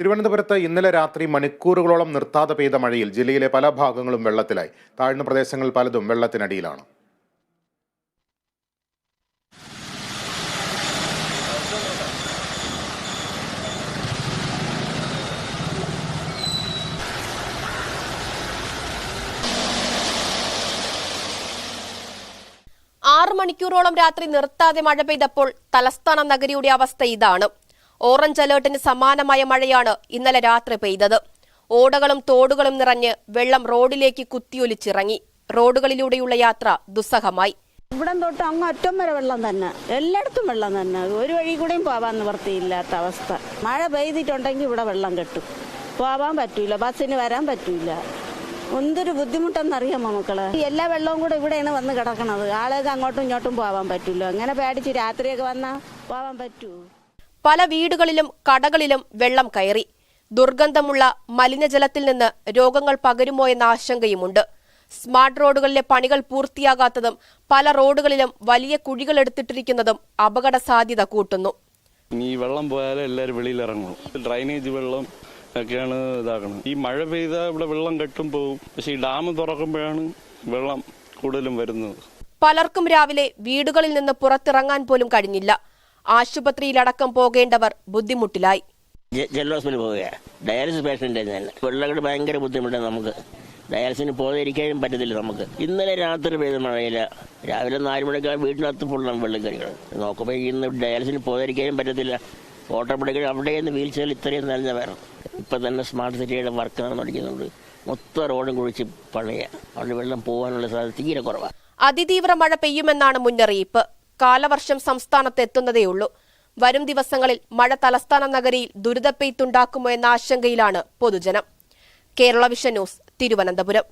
തിരുവനന്തപുരത്ത് ഇന്നലെ രാത്രി മണിക്കൂറുകളോളം നിർത്താതെ പെയ്ത മഴയിൽ ജില്ലയിലെ പല ഭാഗങ്ങളും വെള്ളത്തിലായി. താഴ്ന്ന പ്രദേശങ്ങൾ പലതും വെള്ളത്തിനടിയിലാണ്. ആറ് മണിക്കൂറോളം രാത്രി നിർത്താതെ മഴ പെയ്തപ്പോൾ തലസ്ഥാന നഗരിയുടെ അവസ്ഥ ഇതാണ്. ഓറഞ്ച് അലേർട്ടിന് സമാനമായ മഴയാണ് ഇന്നലെ രാത്രി പെയ്തത്. ഓടകളും തോടുകളും നിറഞ്ഞ് വെള്ളം റോഡിലേക്ക് കുത്തിയൊലിച്ചിറങ്ങി. റോഡുകളിലൂടെയുള്ള യാത്ര ദുസ്സഹമായി. ഇവിടം തൊട്ട് അങ്ങ് അറ്റം വരെ വെള്ളം തന്നെ. എല്ലായിടത്തും വെള്ളം തന്നെ. ഒരു വഴി കൂടെയും പോവാൻ നിവർത്തിയില്ലാത്ത അവസ്ഥ. മഴ പെയ്തിട്ടുണ്ടെങ്കിൽ ഇവിടെ വെള്ളം കെട്ടും. പോവാൻ പറ്റൂല. ബസ്സിന് വരാൻ പറ്റൂല. എന്തൊരു ബുദ്ധിമുട്ടെന്നറിയാമോ മക്കൾ? എല്ലാ വെള്ളവും കൂടെ ഇവിടെയാണ് വന്ന് കിടക്കണത്. ആളുകൾക്ക് അങ്ങോട്ടും ഇങ്ങോട്ടും പോവാൻ പറ്റൂല. അങ്ങനെ പേടിച്ച് രാത്രിയൊക്കെ വന്നാൽ പോവാൻ പറ്റൂ? പല വീടുകളിലും കടകളിലും വെള്ളം കയറി. ദുർഗന്ധമുള്ള മലിനജലത്തിൽ നിന്ന് രോഗങ്ങൾ പകരുമോ എന്ന ആശങ്കയുമുണ്ട്. സ്മാർട്ട് റോഡുകളിലെ പണികൾ പൂർത്തിയാകാത്തതും പല റോഡുകളിലും വലിയ കുഴികൾ എടുത്തിട്ടിരിക്കുന്നതും അപകട സാധ്യത കൂട്ടുന്നു ഈ വെള്ളം പോയാലേ എല്ലാവരും വെളിയിൽ ഇറങ്ങും ഡ്രൈനേജ് വെള്ളം ഒക്കെയാണ് ഇതാകണം ഈ മഴ പെയ്താൽ ഇവിടെ വെള്ളം കെട്ടും പോകും പക്ഷെ ഈ ഡാം തുറക്കുമ്പോഴാണ് വെള്ളം കൂടുതലും വരുന്നത്. പലർക്കും രാവിലെ വീടുകളിൽ നിന്ന് പുറത്തിറങ്ങാൻ പോലും കഴിഞ്ഞില്ല. ആശുപത്രിയിലടക്കം പോകേണ്ടവർ ബുദ്ധിമുട്ടിലായി. ജ- ജനറൽ ഹോസ്പിറ്റലിൽ പോവുക ഡയാലിസിസ് പേഷ്യന്റ് ഞാൻ. ഭയങ്കര ബുദ്ധിമുട്ടാണ് നമുക്ക്. ഡയാലിസിന് പോകാതിരിക്കാനും പറ്റത്തില്ല നമുക്ക്. ഇന്നലെ രാത്രി പെയ്ത മഴയില്ല രാവിലെ നാല് മണിക്കാണ് വീട്ടിനകത്ത് ഫുള്ളാണ് വെള്ളം കറികൾ നോക്കുമ്പോൾ ഇന്ന് ഡയാലിസിന് പോകാതിരിക്കാനും പറ്റത്തില്ല. ഓട്ടോപ്പടികൾ അവിടെയെന്ന് വീൽ ചെയറിൽ ഇത്രയും നനഞ്ഞ വേണം ഇപ്പം തന്നെ സ്മാർട്ട് സിറ്റിയുടെ വർക്ക് നടന്നുകൊണ്ടിരിക്കുന്നുണ്ട് മൊത്തം റോഡും കുഴിച്ച് പണിയ. അവിടെ വെള്ളം പോകാനുള്ള സാധ്യത തീരെ കുറവാണ് അതിതീവ്ര മഴ പെയ്യുമെന്നാണ് മുന്നറിയിപ്പ്. കാലവർഷം സംസ്ഥാനത്ത് എത്തുന്നതേയുള്ളൂ വരും ദിവസങ്ങളിൽ മഴ തലസ്ഥാന നഗരിയിൽ ദുരിതപ്പെയ്ത്തുണ്ടാക്കുമോ എന്ന ആശങ്കയിലാണ് പൊതുജനം. Kerala Vision News Thiruvananthapuram.